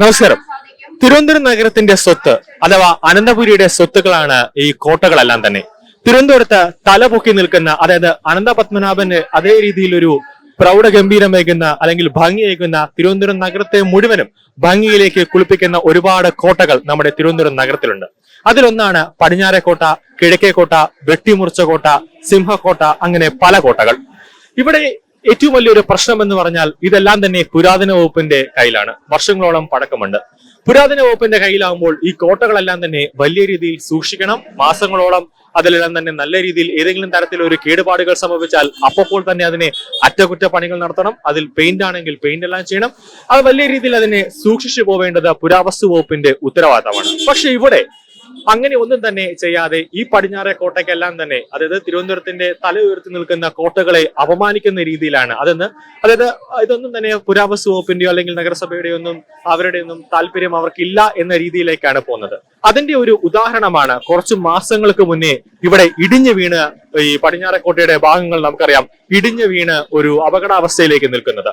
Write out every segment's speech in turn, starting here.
നമസ്കാരം. തിരുവനന്തപുരം നഗരത്തിന്റെ സ്വത്ത് അഥവാ അനന്തപുരിയുടെ സ്വത്തുക്കളാണ് ഈ കോട്ടകളെല്ലാം തന്നെ. തിരുവനന്തപുരത്ത് തലപൊക്കി നിൽക്കുന്ന അതായത് അനന്തപത്മനാഭന് അതേ രീതിയിൽ ഒരു പ്രൗഢഗംഭീരമേകുന്ന അല്ലെങ്കിൽ ഭംഗിയേകുന്ന തിരുവനന്തപുരം നഗരത്തെ മുഴുവനും ഭംഗിയിലേക്ക് കുളിപ്പിക്കുന്ന ഒരുപാട് കോട്ടകൾ നമ്മുടെ തിരുവനന്തപുരം നഗരത്തിലുണ്ട്. അതിലൊന്നാണ് പടിഞ്ഞാറേക്കോട്ട കിഴക്കേക്കോട്ട വെട്ടിമുറിച്ച കോട്ട സിംഹക്കോട്ട അങ്ങനെ പല കോട്ടകൾ. ഇവിടെ ഏറ്റവും വലിയൊരു പ്രശ്നം എന്ന് പറഞ്ഞാൽ ഇതെല്ലാം തന്നെ പുരാതന വകുപ്പിന്റെ കയ്യിലാണ്. വർഷങ്ങളോളം പഴക്കമുണ്ട്. പുരാതന വകുപ്പിന്റെ കയ്യിലാകുമ്പോൾ ഈ കോട്ടകളെല്ലാം തന്നെ വലിയ രീതിയിൽ സൂക്ഷിക്കണം. മാസങ്ങളോളം അതിലെല്ലാം തന്നെ നല്ല രീതിയിൽ ഏതെങ്കിലും തരത്തിൽ ഒരു കേടുപാടുകൾ സംഭവിച്ചാൽ അപ്പോൾ തന്നെ അതിനെ അറ്റകുറ്റപ്പണികൾ നടത്തണം. അതിൽ പെയിന്റ് ആണെങ്കിൽ പെയിന്റ് എല്ലാം ചെയ്യണം. അത് വലിയ രീതിയിൽ അതിനെ സൂക്ഷിച്ചു പോവേണ്ടത് പുരാവസ്തു വകുപ്പിന്റെ ഉത്തരവാദിത്തമാണ്. പക്ഷെ ഇവിടെ അങ്ങനെ ഒന്നും തന്നെ ചെയ്യാതെ ഈ പടിഞ്ഞാറെ കോട്ടയ്ക്കെല്ലാം തന്നെ അതായത് തിരുവനന്തപുരത്തിന്റെ തല ഉയർത്തി നിൽക്കുന്ന കോട്ടകളെ അപമാനിക്കുന്ന രീതിയിലാണ്. അതെന്ന് അതായത് ഇതൊന്നും തന്നെ പുരാവസ്തു വകുപ്പിന്റെയോ അല്ലെങ്കിൽ നഗരസഭയുടെയോ ഒന്നും അവരുടെ ഒന്നും താല്പര്യം അവർക്കില്ല എന്ന രീതിയിലേക്കാണ് പോകുന്നത്. അതിന്റെ ഒരു ഉദാഹരണമാണ് കുറച്ച് മാസങ്ങൾക്ക് മുന്നേ ഇവിടെ ഇടിഞ്ഞു വീണ് ഈ പടിഞ്ഞാറക്കോട്ടയുടെ ഭാഗങ്ങൾ നമുക്കറിയാം. ഇടിഞ്ഞു വീണ് ഒരു അപകടാവസ്ഥയിലേക്ക് നിൽക്കുന്നത്.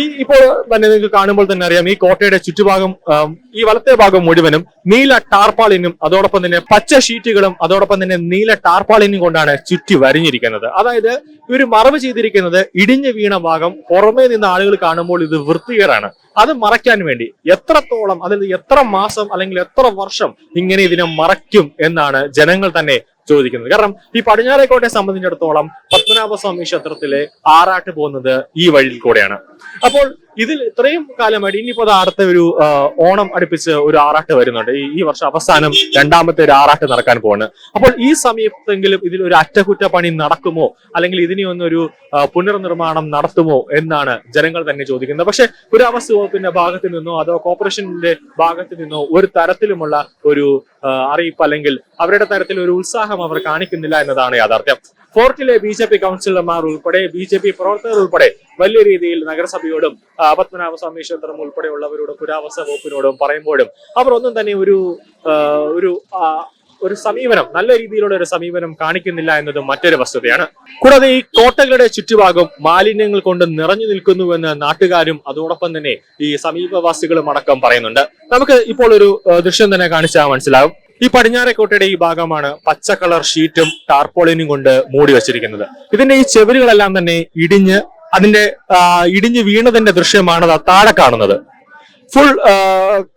ഈ ഇപ്പോൾ തന്നെ നിങ്ങൾക്ക് കാണുമ്പോൾ തന്നെ അറിയാം ഈ കോട്ടയുടെ ചുറ്റുഭാഗം ഈ വലത്തെ ഭാഗം മുഴുവനും നീല ടാർപ്പാളിനും അതോടൊപ്പം തന്നെ പച്ച ഷീറ്റുകളും അതോടൊപ്പം തന്നെ നീല ടാർപ്പാളിനും കൊണ്ടാണ് ചുറ്റി വരിഞ്ഞിരിക്കുന്നത്. അതായത് ഇവർ മറവ് ചെയ്തിരിക്കുന്നത് ഇടിഞ്ഞു വീണ ഭാഗം പുറമേ നിന്ന് ആളുകൾ കാണുമ്പോൾ ഇത് വൃത്തികേടാണ്. അത് മറയ്ക്കാൻ വേണ്ടി എത്രത്തോളം അതായത് എത്ര മാസം അല്ലെങ്കിൽ എത്ര വർഷം ഇങ്ങനെ ഇതിനെ മറയ്ക്കും എന്നാണ് ജനങ്ങൾ തന്നെ ചോദിക്കുന്നത്. കാരണം ഈ പടിഞ്ഞാറേക്കോട്ടെ സംബന്ധിച്ചിടത്തോളം പത്മനാഭസ്വാമി ക്ഷേത്രത്തിലെ ആറാട്ട് പോകുന്നത് ഈ വഴിയിൽ കൂടെയാണ്. അപ്പോൾ ഇതിൽ ഇത്രയും കാലമായിട്ട് ഇനിയിപ്പോ അടുത്ത ഒരു ഓണം അടുപ്പിച്ച് ഒരു ആറാട്ട് വരുന്നുണ്ട്. ഈ വർഷം അവസാനം രണ്ടാമത്തെ ഒരു ആറാട്ട് നടക്കാൻ പോവാണ്. അപ്പോൾ ഈ സമയത്തെങ്കിലും ഇതിൽ ഒരു അറ്റകുറ്റപ്പണി നടക്കുമോ? അല്ലെങ്കിൽ ഇതിനെ ഒന്നൊരു പുനർനിർമ്മാണം നടത്തുമോ എന്നാണ് ജനങ്ങൾ തന്നെ ചോദിക്കുന്നത്. പക്ഷെ പുരാവസ്തു വകുപ്പിന്റെ ഭാഗത്തു നിന്നോ അതോ കോർപ്പറേഷന്റെ ഭാഗത്ത് നിന്നോ ഒരു തരത്തിലുമുള്ള ഒരു അറിയിപ്പ് അല്ലെങ്കിൽ അവരുടെ തരത്തിൽ ഒരു ഉത്സാഹം അവർ കാണിക്കുന്നില്ല എന്നതാണ് യാഥാർത്ഥ്യം. ഫോർട്ടിലെ ബി ജെ പി കൗൺസിലർമാർ ഉൾപ്പെടെ ബി ജെ പി പ്രവർത്തകർ ഉൾപ്പെടെ വലിയ രീതിയിൽ നഗരസഭയോടും പത്മനാഭസ്വാമി ക്ഷേത്രം ഉൾപ്പെടെയുള്ളവരോട് പുരാവസ്ഥ വകുപ്പിനോടും പറയുമ്പോഴും അവർ ഒന്നും തന്നെ ഒരു ഒരു ഒരു സമീപനം നല്ല രീതിയിലുള്ള ഒരു സമീപനം കാണിക്കുന്നില്ല എന്നത് മറ്റൊരു വസ്തുതയാണ്. കൂടാതെ ഈ കോട്ടകളുടെ ചുറ്റുഭാഗം മാലിന്യങ്ങൾ കൊണ്ട് നിറഞ്ഞു നിൽക്കുന്നുവെന്ന് നാട്ടുകാരും അതോടൊപ്പം തന്നെ ഈ സമീപവാസികളും അടക്കം പറയുന്നുണ്ട്. നമുക്ക് ഇപ്പോൾ ഒരു ദൃശ്യം തന്നെ കാണിച്ചാൽ മനസ്സിലാവും ഈ പടിഞ്ഞാറേക്കോട്ടയുടെ ഈ ഭാഗമാണ് പച്ച കളർ ഷീറ്റും ടാർപോളിനും കൊണ്ട് മൂടി വച്ചിരിക്കുന്നത്. ഇതിന്റെ ഈ ചെവരുകളെല്ലാം തന്നെ ഇടിഞ്ഞ് അതിന്റെ ഇടിഞ്ഞു വീണതിന്റെ ദൃശ്യമാണ് താഴെ കാണുന്നത്. ഫുൾ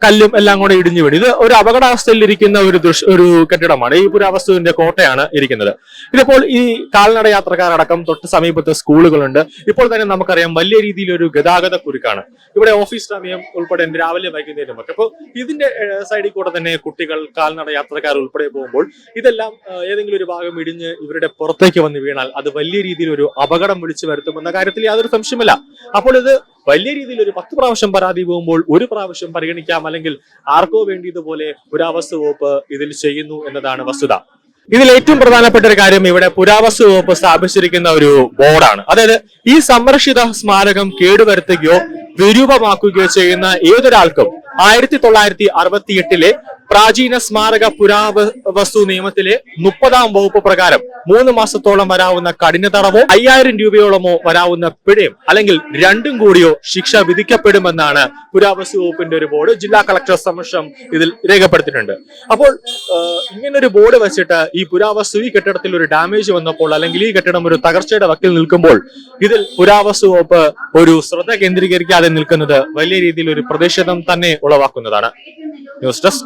കല്ലും എല്ലാം കൂടെ ഇടിഞ്ഞു വീണ്. ഇത് ഒരു അപകടാവസ്ഥയിൽ ഇരിക്കുന്ന ഒരു ദൃശ്യ ഒരു കെട്ടിടമാണ്. ഈ പുരാവസ്തുവിന്റെ കോട്ടയാണ് ഇരിക്കുന്നത്. ഇതിപ്പോൾ ഈ കാൽനട യാത്രക്കാരടക്കം തൊട്ട് സമീപത്തെ സ്കൂളുകളുണ്ട്. ഇപ്പോൾ തന്നെ നമുക്കറിയാം വലിയ രീതിയിൽ ഒരു ഗതാഗത കുരുക്കാണ്. ഇവിടെ ഓഫീസ് സമയം ഉൾപ്പെടെ രാവിലെ വൈകുന്നേരം ഒക്കെ അപ്പോൾ ഇതിന്റെ സൈഡിൽ കൂടെ തന്നെ കുട്ടികൾ കാൽനട യാത്രക്കാർ ഉൾപ്പെടെ പോകുമ്പോൾ ഇതെല്ലാം ഏതെങ്കിലും ഒരു ഭാഗം ഇടിഞ്ഞ് ഇവരുടെ പുറത്തേക്ക് വന്ന് വീണാൽ അത് വലിയ രീതിയിൽ ഒരു അപകടം വിളിച്ചു വരുത്തുമെന്ന കാര്യത്തിൽ യാതൊരു സംശയമില്ല അപ്പോൾ ഇത് വലിയ രീതിയിൽ ഒരു പത്ത് പ്രാവശ്യം പരാതി പോകുമ്പോൾ ഒരു പ്രാവശ്യം പരിഗണിക്കാം. അല്ലെങ്കിൽ ആർക്കോ വേണ്ടി ഇതുപോലെ പുരാവസ്തു വകുപ്പ് ഇതിൽ ചെയ്യുന്നു എന്നതാണ് വസ്തുത. ഇതിൽ ഏറ്റവും പ്രധാനപ്പെട്ട ഒരു കാര്യം ഇവിടെ പുരാവസ്തു വകുപ്പ് സ്ഥാപിച്ചിരിക്കുന്ന ഒരു ബോർഡാണ്. അതായത് ഈ സംരക്ഷിത സ്മാരകം കേടുവരുത്തുകയോ വിരൂപമാക്കുകയോ ചെയ്യുന്ന ഏതൊരാൾക്കും ആയിരത്തി തൊള്ളായിരത്തി അറുപത്തി എട്ടിലെ പ്രാചീന സ്മാരക പുരാവസ്തു നിയമത്തിലെ മുപ്പതാം വകുപ്പ് പ്രകാരം മൂന്ന് മാസത്തോളം വരാവുന്ന കഠിന തടവോ അയ്യായിരം രൂപയോളമോ വരാവുന്ന പിഴയും അല്ലെങ്കിൽ രണ്ടും കൂടിയോ ശിക്ഷ വിധിക്കപ്പെടുമെന്നാണ് പുരാവസ്തു വകുപ്പിന്റെ ഒരു ബോർഡ് ജില്ലാ കളക്ടർ സമക്ഷം ഇതിൽ രേഖപ്പെടുത്തിയിട്ടുണ്ട്. അപ്പോൾ ഇങ്ങനൊരു ബോർഡ് വെച്ചിട്ട് ഈ പുരാവസ്തു ഈ കെട്ടിടത്തിൽ ഒരു ഡാമേജ് വന്നപ്പോൾ അല്ലെങ്കിൽ ഈ കെട്ടിടം ഒരു തകർച്ചയുടെ വക്കിൽ നിൽക്കുമ്പോൾ ഇതിൽ പുരാവസ്തു വകുപ്പ് ഒരു ശ്രദ്ധ കേന്ദ്രീകരിക്കാതെ നിൽക്കുന്നത് വലിയ രീതിയിൽ ഒരു പ്രതിഷേധം തന്നെ ഉളവാക്കുന്നതാണ്. News desk